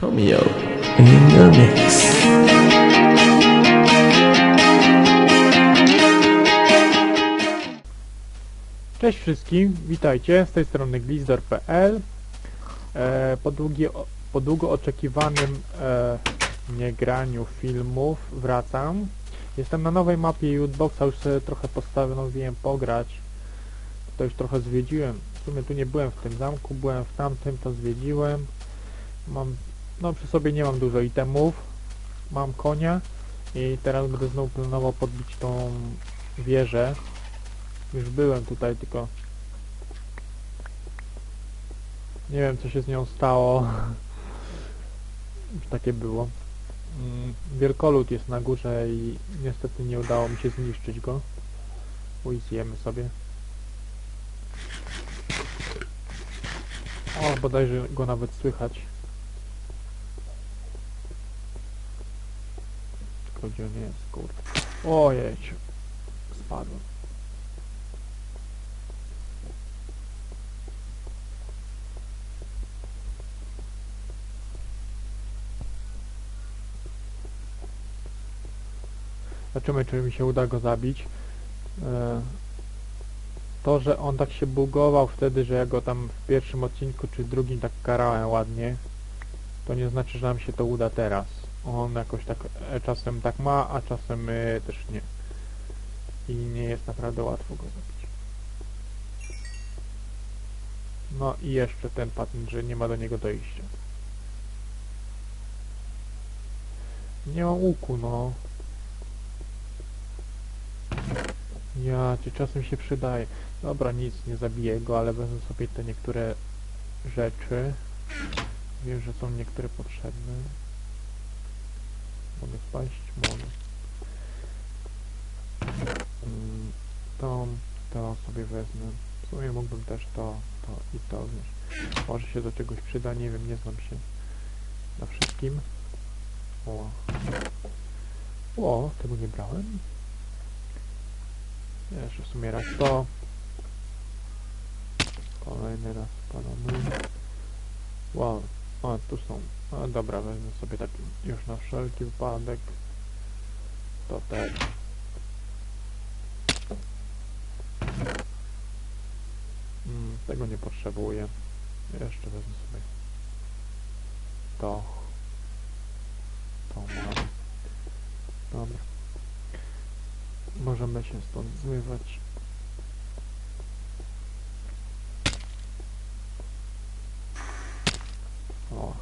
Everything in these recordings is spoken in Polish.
Tomio in the mix. Cześć wszystkim, witajcie, z tej strony glizdor.pl e, po, po długo oczekiwanym e, niegraniu filmów wracam. Jestem na nowej mapie Youthboxa, już sobie trochę postanowiłem pograć. To już trochę zwiedziłem. W sumie tu nie byłem w tym zamku, byłem w tamtym, to zwiedziłem. Mam, no przy sobie nie mam dużo itemów. Mam konia i teraz będę znowu planował podbić tą wieżę. Już byłem tutaj, tylko nie wiem co się z nią stało. Już takie było. Mm, Wielkolud jest na górze i niestety nie udało mi się zniszczyć go. Uj, zjemy sobie. O, bodajże go nawet słychać. Tylko gdzie on jest, kurde. Ojej, spadłem. Zobaczymy, czy mi się uda go zabić. E, To, że on tak się bugował wtedy, że ja go tam w pierwszym odcinku czy drugim tak karałem ładnie, to nie znaczy, że nam się to uda teraz. On jakoś tak e, czasem tak ma, a czasem e, też nie. I nie jest naprawdę łatwo go zabić. No i jeszcze ten patent, że nie ma do niego dojścia. Nie mam łuku, no. Ja, czy czasem się przydaje. Dobra, nic, nie zabiję go, ale wezmę sobie te niektóre rzeczy. Wiem, że są niektóre potrzebne. Mogę spaść? Mogę. Mm, To, to sobie wezmę. W sumie mógłbym też to, to i to wziąć. Może się do czegoś przyda, nie wiem, nie znam się na wszystkim. O. O, tego nie brałem. Jeszcze w sumie raz to. Kolejny raz palony. Wow. O, tu są. A dobra, wezmę sobie tak już na wszelki wypadek. To też. Mm, tego nie potrzebuję. Jeszcze wezmę sobie to. To mam. Dobra. Możemy się stąd zmywać. O.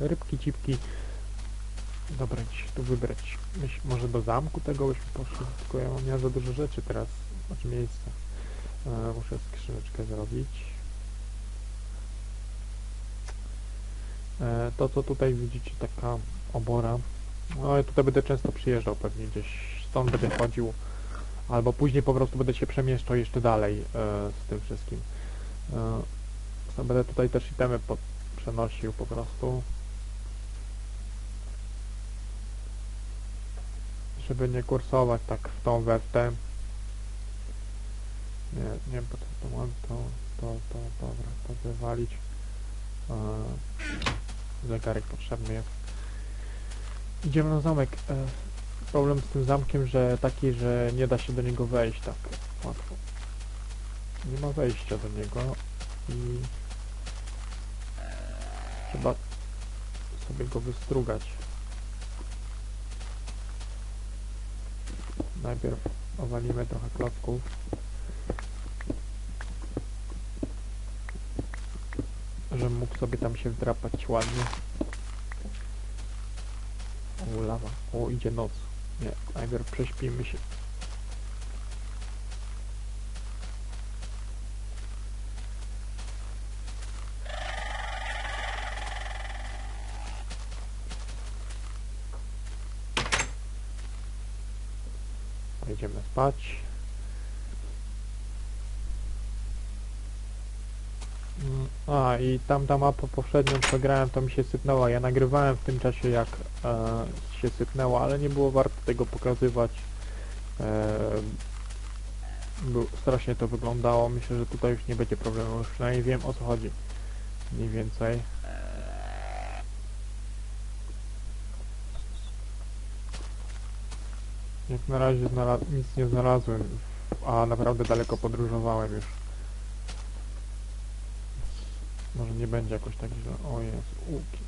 Rybki, cipki. Dobra, gdzieś tu wybrać. Myśl, może do zamku tego byśmy poszli, tylko ja mam za dużo rzeczy teraz, znaczy miejsca. E, muszę skrzyneczkę zrobić. E, to co tutaj widzicie, taka obora. No ja tutaj będę często przyjeżdżał pewnie gdzieś stąd będę chodził. Albo później po prostu będę się przemieszczał jeszcze dalej e, z tym wszystkim. E, będę tutaj też itemy pod, przenosił po prostu. Żeby nie kursować tak w tą we w tę. Nie, nie wiem po to mam, to, to, to, dobra, to wywalić. E, zegarek potrzebny jest. Idziemy na zamek. E, problem z tym zamkiem, że taki, że nie da się do niego wejść tak łatwo. Nie ma wejścia do niego i trzeba sobie go wystrugać. Najpierw owalimy trochę klocków. Żebym mógł sobie tam się wdrapać ładnie. O, lawa. O, idzie noc. Nie, najpierw prześpimy się. Jedziemy spać. A, i tamta mapa poprzednią co grałem, to mi się sypnęła. Ja nagrywałem w tym czasie, jak e, się sypnęło, ale nie było warto tego pokazywać. E, strasznie to wyglądało. Myślę, że tutaj już nie będzie problemu. Już przynajmniej wiem o co chodzi. Mniej więcej. Jak na razie nic nie znalazłem, a naprawdę daleko podróżowałem już. Może nie będzie jakoś tak źle. O jest, łuki.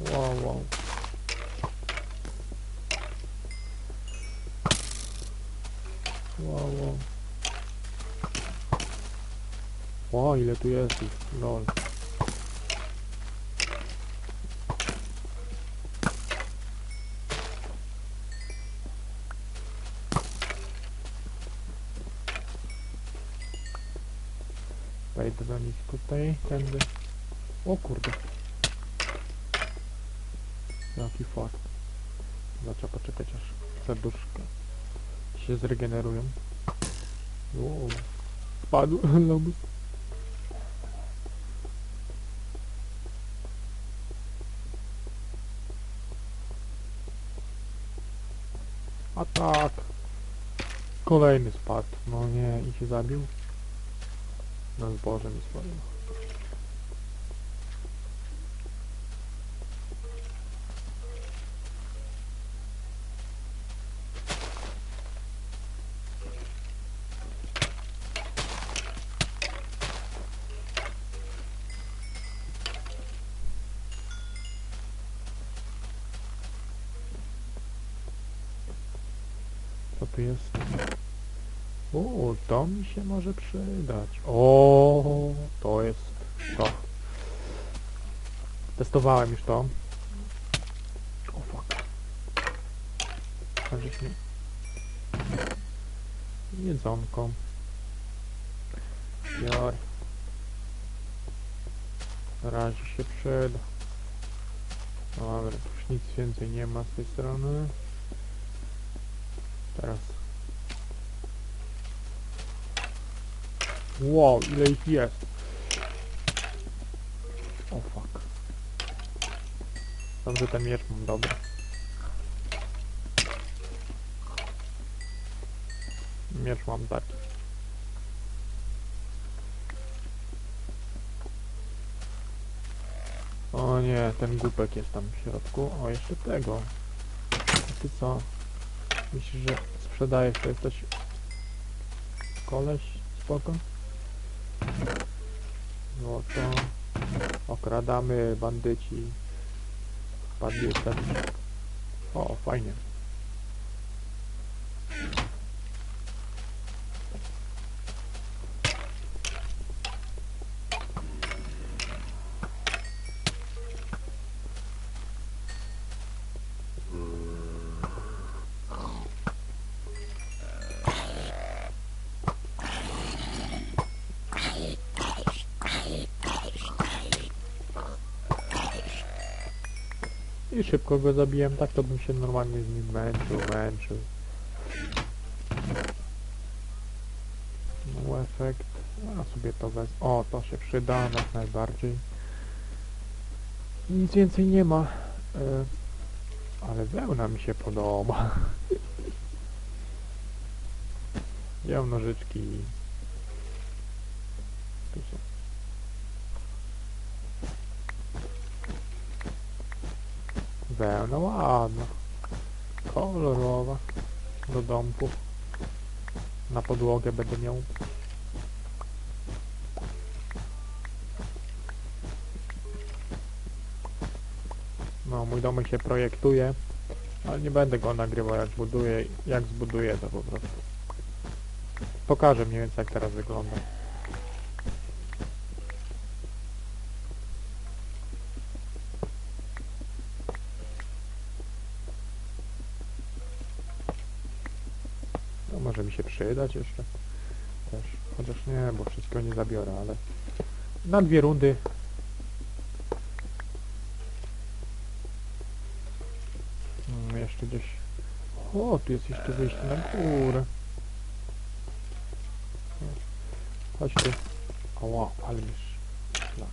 Wow, wow. Wow, wow. Wow, ile tu jest ich, lol. Do nich tutaj, tędy. O kurde. Jaki fart. Trzeba poczekać aż serduszka się zregenerują. Wow. Spadł lobus. A tak. Kolejny spadł. No nie, i się zabił. No zboże mi spadło. O, to mi się może przydać. O, to jest to. Testowałem już to. O fuck. Żeś mi... Jedzonko. Biorę. Na razie się przyda. Dobra, już nic więcej nie ma z tej strony. Teraz. Wow, ile ich jest. O fuck. Dobrze ten miecz mam, dobra. Miecz mam taki. O nie, ten głupek jest tam w środku. O, jeszcze tego. A ty co? Myślisz, że sprzedajesz to jesteś koleś? Spoko? Złoto. Okradamy bandyci. Padli ostatni. O, fajnie. I szybko go zabiłem, tak to bym się normalnie z nim męczył, męczył. No efekt. A sobie to wez... O, to się przyda jak najbardziej. Nic więcej nie ma. E, ale wełna mi się podoba. Mam nożyczki? Tu są. Wełna ładna. Kolorowa. Do domku. Na podłogę będę miał. No, mój domek się projektuje, ale nie będę go nagrywał jak buduję, jak zbuduję to po prostu. Pokażę mniej więcej jak teraz wygląda. To może mi się przydać jeszcze. Też. Chociaż nie, bo wszystkiego nie zabiorę, ale na dwie rundy Mm, jeszcze gdzieś. O, tu jest jeszcze wyjście na górę. Chodź tu. Ała, ale szlak.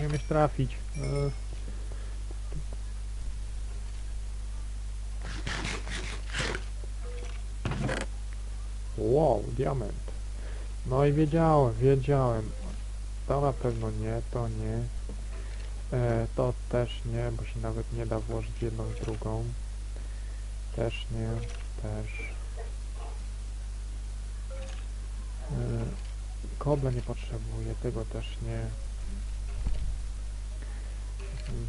Nie umiesz trafić. Wow, diament. No i wiedziałem, wiedziałem. To na pewno nie, to nie. E, to też nie, bo się nawet nie da włożyć jedną w drugą. Też nie, też. E, kobla nie potrzebuję, tego też nie.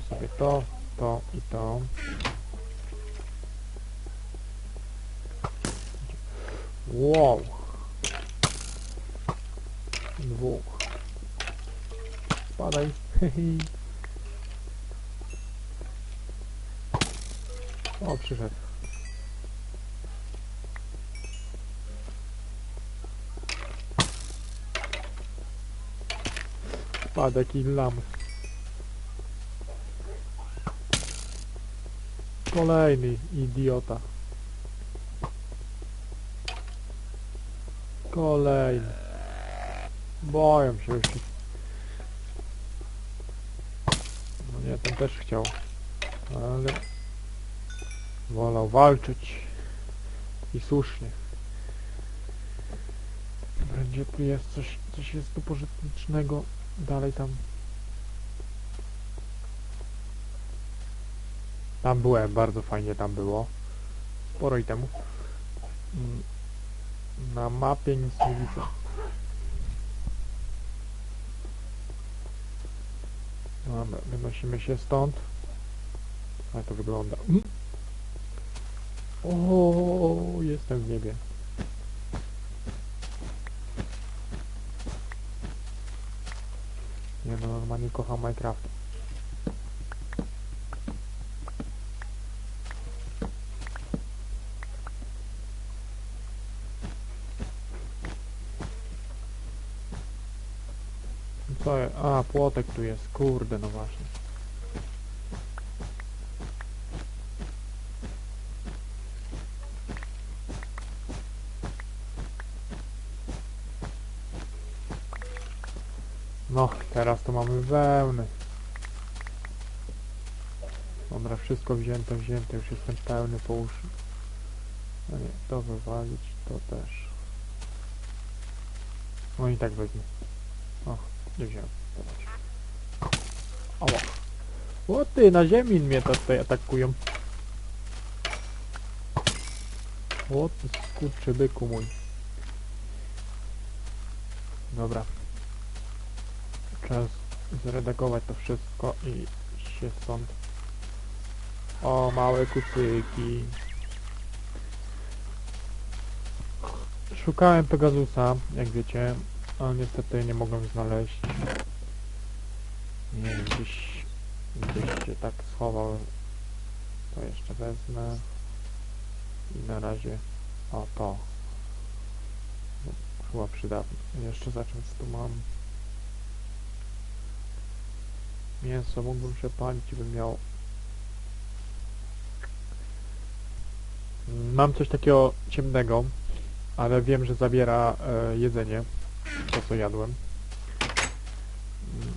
Sobie to, to i to. Wow. Dwóch. Spadaj. O, przyszedł. Spadek i lamus. Kolejny idiota. Kolejny. Boją się już. No nie, ten też chciał. Ale wolał walczyć. I słusznie. Będzie tu jest coś, coś jest tu pożytecznego. Dalej tam. Tam byłem, bardzo fajnie tam było. Sporo i temu. Mm, Na mapie nic nie widzę. Dobra, wynosimy się stąd. Ale to wygląda. Mm. O, jestem w niebie. Nie no, normalnie kocham Minecraft. Co? A, płotek tu jest, kurde, no właśnie. No, teraz to mamy wełny. Dobra, wszystko wzięte, wzięte, już jestem pełny po uszy. No nie, to wywalić, to też. No i tak wezmę. O, nie wziąłem. Ała. O ty, na ziemi mnie tutaj atakują. O ty skurczybyku mój. Dobra. Czas zredagować to wszystko i się stąd. O, małe kucyki. Szukałem Pegasusa, jak wiecie, ale niestety nie mogłem znaleźć. Nie wiem, gdzieś, gdzieś się tak schował. To jeszcze wezmę. I na razie, o to. Chyba przydatne. Jeszcze zacząć tu mam. Mięso mógłbym przepalić, bym miał... Mam coś takiego ciemnego, ale wiem, że zabiera e, jedzenie, co jadłem. Mm,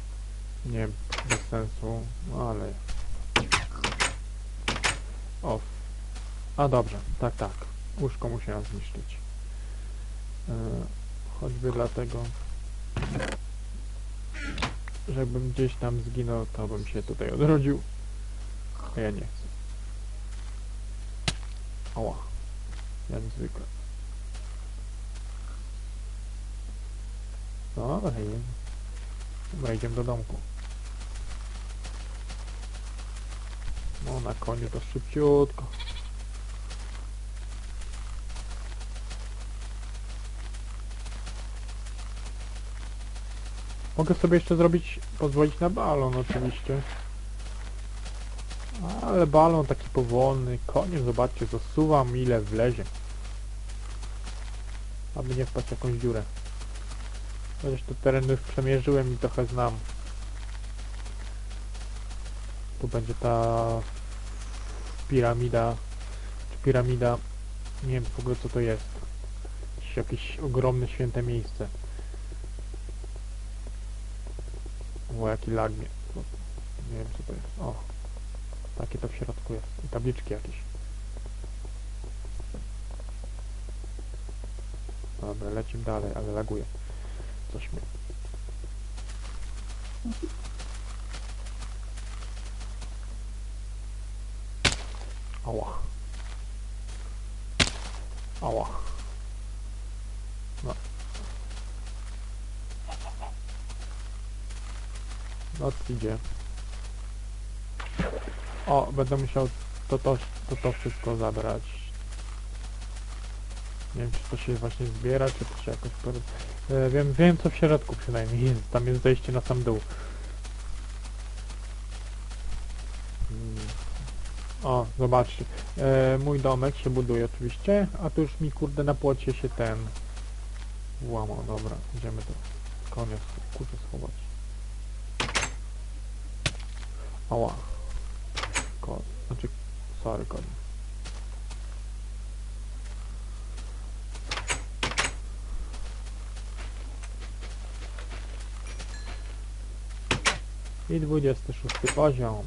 Nie bez sensu, ale... O. A dobrze, tak, tak. Łóżko musiałem zniszczyć. E, choćby dlatego, żebym gdzieś tam zginął, to bym się tutaj odrodził. A ja nie chcę. Oła. Jak zwykle. Dobra, i- Dobra, idziemy do domku. No, na koniu to szybciutko. Mogę sobie jeszcze zrobić, pozwolić na balon oczywiście. Ale balon taki powolny, koniu zobaczcie, zasuwam ile wlezie. Aby nie wpaść w jakąś dziurę. Chociaż te tereny już przemierzyłem i trochę znam. Tu będzie ta piramida, czy piramida, nie wiem w ogóle co to jest. Jakieś, ogromne święte miejsce. O, jaki lag mnie. No, Nie wiem co to jest. O. Takie to w środku jest. I tabliczki jakieś. Dobra, lecimy dalej, ale laguje coś mi. Ała. Ała. No. Noc idzie. O, będę musiał to, to, to, to wszystko zabrać. Nie wiem, czy to się właśnie zbiera, czy to się jakoś... E, wiem, wiem co w środku przynajmniej jest. Tam jest zejście na sam dół. O, zobaczcie. E, mój domek się buduje oczywiście, a tu już mi kurde na płocie się ten łamał. Dobra, idziemy do konia kurczę schować. Ała. Kon. Znaczy, sorry, koń. I 26 poziom.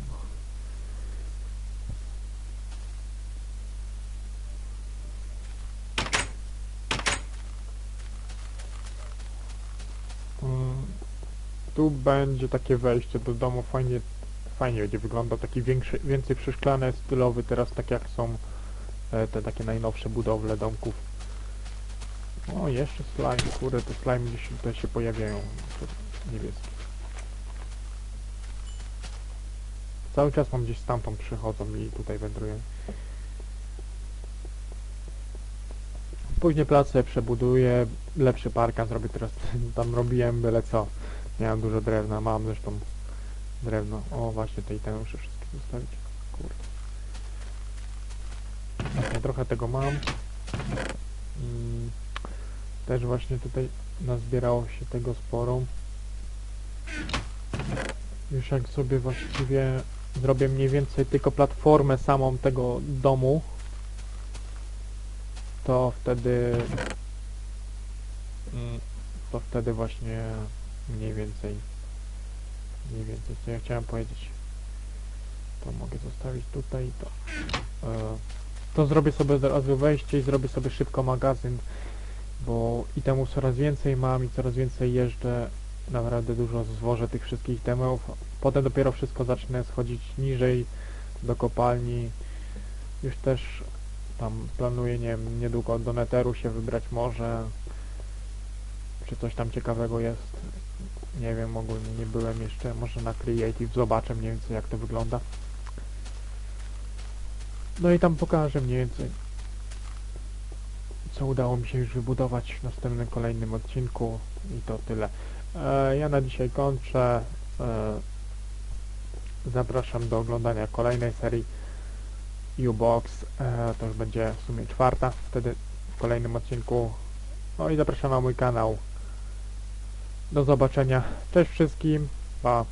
Mm, Tu będzie takie wejście do domu, fajnie, fajnie będzie wyglądał, taki większy, więcej przeszklany, stylowy, teraz tak jak są e, te takie najnowsze budowle domków. O, jeszcze slime, kurde, te slime gdzieś tutaj się pojawiają, niebieskie. Cały czas mam gdzieś stamtąd przychodzą i tutaj wędrują. Później plac sobie przebuduję, lepszy parkan zrobię teraz, tam robiłem byle co. Miałem dużo drewna, mam zresztą drewno. O, właśnie te itemy muszę wszystkie zostawić. Kurde. Trochę tego mam. Mm, Też właśnie tutaj nazbierało się tego sporo. Już jak sobie właściwie zrobię mniej więcej tylko platformę samą tego domu, to wtedy mm, to wtedy właśnie mniej więcej mniej więcej co ja chciałem powiedzieć. To mogę zostawić tutaj to. E, to zrobię sobie od razu wejście i zrobię sobie szybko magazyn bo itemów coraz więcej mam i coraz więcej jeżdżę naprawdę dużo zwożę tych wszystkich itemów potem dopiero wszystko zacznę schodzić niżej do kopalni już też tam planuję, nie wiem, niedługo do Netheru się wybrać może. Czy coś tam ciekawego jest. Nie wiem, ogólnie nie byłem jeszcze. Może na Creative zobaczę mniej więcej jak to wygląda. No i tam pokażę mniej więcej co udało mi się już wybudować w następnym, kolejnym odcinku i to tyle. E, ja na dzisiaj kończę. E, zapraszam do oglądania kolejnej serii U-Box, e, to już będzie w sumie czwarta, wtedy w kolejnym odcinku. No i zapraszam na mój kanał. Do zobaczenia. Cześć wszystkim. Pa.